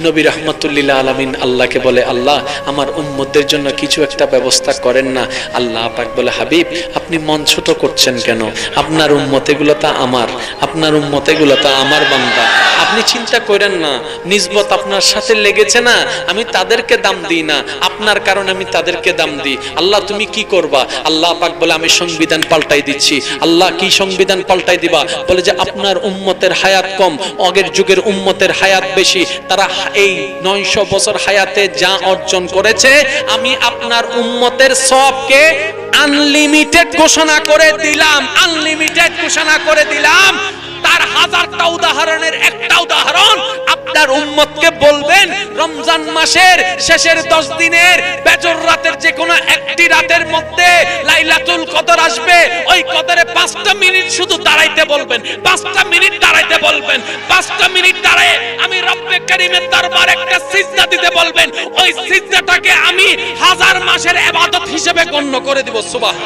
নবী রহমতুল্লিল্লাহ আলমিন আল্লাহকে বলে, আল্লাহ, আমার উম্মদের জন্য কিছু একটা ব্যবস্থা করেন না। আল্লাহ আপাক বলে, হাবিব, আপনি মন ছোট করছেন কেন? আপনার উম্মতেগুলো তা আমার, আপনার উম্মতেগুলো তা আমার বান্দা। আপনি চিন্তা করেন না, নিজবত আপনার সাথে লেগেছে না, আমি তাদেরকে দাম দিই না, আপনার কারণে আমি তাদেরকে দাম দিই। আল্লাহ, তুমি কি করবা? আল্লাহ পাক বলে, আমি সংবিধান পাল্টাই দিচ্ছি। আল্লাহ কি সংবিধান পাল্টাই দিবা? বলে যে, আপনার উম্মতের হায়াত কম, আগের যুগের উম্মতের হায়াত বেশি। তারা এই নয়শো বছর হায়াতে যা অর্জন করেছে, আমি আপনার উম্মতের সবকে আনলিমিটেড ঘোষণা করে দিলাম আনলিমিটেড ঘোষণা করে দিলাম। হাজারটা উদাহরণের একটা উদাহরণ আপনার উম্মতকে বলবেন, রমজান মাসের শেষের দশ দিনের বেজর রাতের যে কোনো একটি রাতের মধ্যে লাইলাতুল কদর আসবে, ওই কদরে পাঁচটা মিনিট শুধু দাঁড়াইতে বলবেন, পাঁচটা মিনিট দাঁড়াইতে বলবেন, পাঁচটা মিনিট দাঁড়ায় আমি রব্বে করিমের দরবার একটা সিজদা দিতে বলবেন, ওই সিজদাটাকে আমি হাজার মাসের ইবাদত হিসেবে গণ্য করে দিব সুবহান